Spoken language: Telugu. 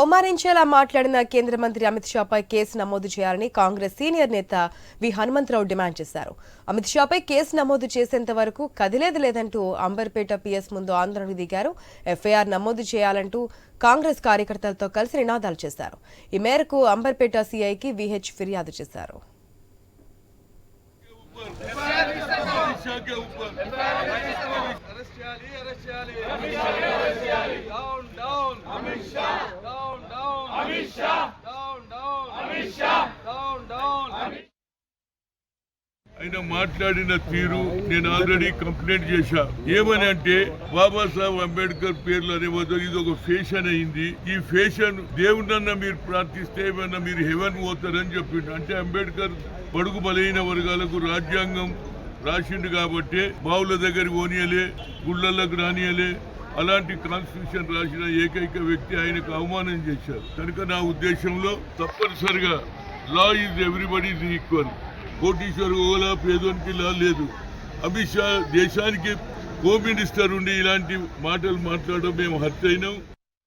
అవమానించేలా మాట్లాడిన కేంద్ర మంత్రి అమిత్ షాపై కేసు నమోదు చేయాలని కాంగ్రెస్ సీనియర్ నేత వి. హనుమంతరావు డిమాండ్ చేశారు. అమిత్ షాపై కేసు నమోదు చేసేంత వరకు కదిలేదు లేదంటూ అంబర్పేట పిఎస్ ముందు ఆందోళనకు దిగారు. ఎఫ్ఐఆర్ నమోదు చేయాలంటూ కాంగ్రెస్ కార్యకర్తలతో కలిసి నినాదాలు చేశారు. ఈ మేరకు అంబర్పేట సీఐకి విహెచ్ ఫిర్యాదు చేశారు. ఆయన మాట్లాడిన తీరు నేను ఆల్రెడీ కంప్లైంట్ చేశా. ఏమని అంటే బాబాసాహెబ్ అంబేద్కర్ పేర్లు అనేవద్దు ఇది ఒక ఫేషన్ అయింది. ఈ ఫేషన్ దేవుడన్నా మీరు ప్రార్థిస్తే ఏమన్నా మీరు హెవెన్ పోతారని చెప్పిండు. అంటే అంబేద్కర్ బడుగు బలైన వర్గాలకు రాజ్యాంగం రాసిండు కాబట్టి బావుల దగ్గర పోనీయలే గుళ్ళలకు రానియలే అలాంటి కాన్స్టిట్యూషన్ రాసిన ఏకైక వ్యక్తి ఆయనకు అవమానం చేశారు. కనుక నా ఉద్దేశంలో తప్పనిసరిగా law is everybody is equal కోటీశ్వర్ ఓలా పేదోనికి లా లేదు. అమిత్ షా దేశానికి హోమ్ మినిస్టర్ ఉండి ఇలాంటి మాటలు మాట్లాడడం మేము హత్య అయినాం.